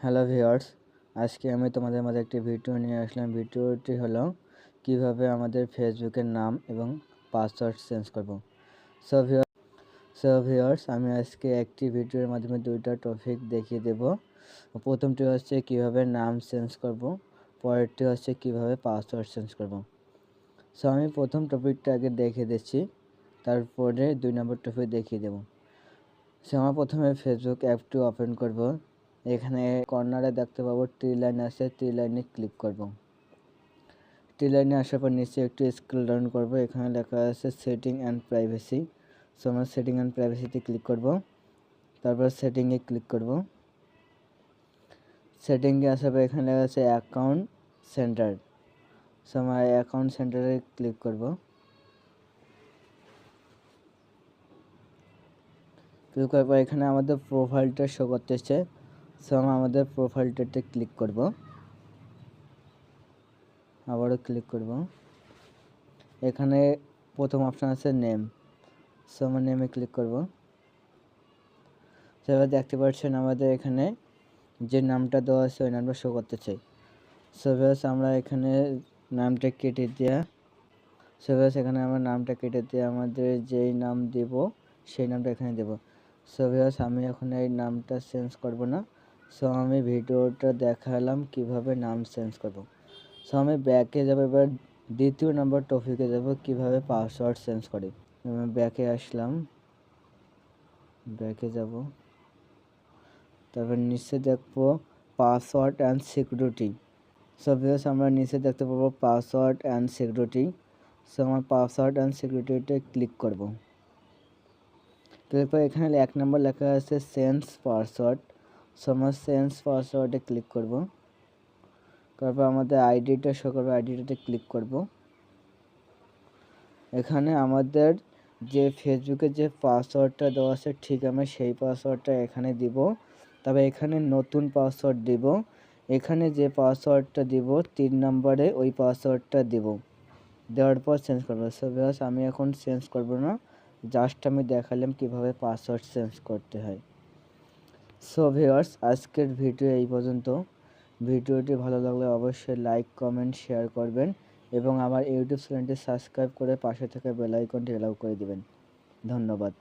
Hello viewers, আজকে আমি তোমাদের মাঝে একটি ভিডিও নিয়ে আসলাম। ভিডিওটি হলো কীভাবে আমাদের ফেসবুকের নাম এবং পাসওয়ার্ড চেঞ্জ করব। সো ভিউয়ার্স সো ভিউয়ার্স, আমি আজকে একটি ভিডিওর মাধ্যমে দুইটা টপিক দেখিয়ে দেব। প্রথমটি হচ্ছে কীভাবে নাম চেঞ্জ করব, পরেরটি হচ্ছে কীভাবে পাসওয়ার্ড চেঞ্জ করব। সো আমি প্রথম টপিকটা আগে দেখিয়ে দিচ্ছি, তারপরে দুই নম্বর টপিক দেখিয়ে দেব। সো আমার প্রথমে ফেসবুক অ্যাপটি ওপেন করব। এখানে কর্নারে দেখতে পাবো ট্রি লাইন আছে ট্রি লাইনে ক্লিক করব। ট্রি লাইনে আসার পর নিচে একটু স্ক্রল ডাউন করব, এখানে লেখা আছে সেটিং অ্যান্ড প্রাইভেসি। সো আমরা সেটিং অ্যান্ড প্রাইভেসিতে ক্লিক করব, তারপর সেটিংয়ে ক্লিক করব। সেটিংয়ে আসার পর এখানে লেখা আছে অ্যাকাউন্ট সেন্টার। সো আমরা অ্যাকাউন্ট সেন্টারে ক্লিক করব। ক্লিক করার পর এখানে আমাদের প্রোফাইলটা শো করতেছে। সো আমরা আমাদের প্রোফাইলটাতে ক্লিক করব। আবারও ক্লিক করব। এখানে প্রথম অপশান আছে নেম সো আমরা নেমে ক্লিক করব। এবার দেখতে পাচ্ছেন আমাদের এখানে যে নামটা দেওয়া আছে, ওই নামটা শো করতে চাই। সো আমরা এখানে নামটা কেটে দেওয়া সো এখানে আমরা নামটা কেটে দিয়ে আমাদের যেই নাম দেব, সেই নামটা এখানে দেব। সো আমি এখন এই নামটা চেঞ্জ করব না। সো আমি ভিডিওটা দেখালাম কীভাবে নাম চেঞ্জ করব। সো আমি ব্যাকে যাব, এবার দ্বিতীয় নম্বর টপিকে যাব, কীভাবে পাসওয়ার্ড চেঞ্জ করে। করি ব্যাকে আসলাম ব্যাকে যাব। তারপর নিচে দেখব password and security so views আমরা নিচে দেখতে পাবো পাসওয়ার্ড অ্যান্ড সিকিউরিটি সো আমার পাসওয়ার্ড অ্যান্ড সিকিউরিটিতে ক্লিক করব। তারপর এখানে এক নম্বর লেখা আছে সেন্স পাসওয়ার্ড সো সেন্স পাসওয়ার্ডে ক্লিক করব। তারপর আমাদের আইডিটা শো করবে আইডিটাতে ক্লিক করব। এখানে আমাদের যে ফেসবুকে যে পাসওয়ার্ডটা দেওয়া আছে, ঠিক আমি সেই পাসওয়ার্ডটা এখানে দিব। তবে এখানে নতুন পাসওয়ার্ড দিব। এখানে যে পাসওয়ার্ডটা দিব, তিন নম্বরে ওই পাসওয়ার্ডটা দিব। দেওয়ার পর চেঞ্জ করব। সো আমি এখন চেঞ্জ করব না। জাস্ট আমি দেখালাম কীভাবে পাসওয়ার্ড চেঞ্জ করতে হয়। সো ভিওয়ার্স আজকের ভিডিও এই পর্যন্ত। ভিডিওটি ভালো লাগলে অবশ্যই লাইক কমেন্ট শেয়ার করবেন এবং আমার ইউটিউব চ্যানেলটি সাবস্ক্রাইব করে পাশে থাকা বেল আইকনটি এলাও করে দিবেন। ধন্যবাদ।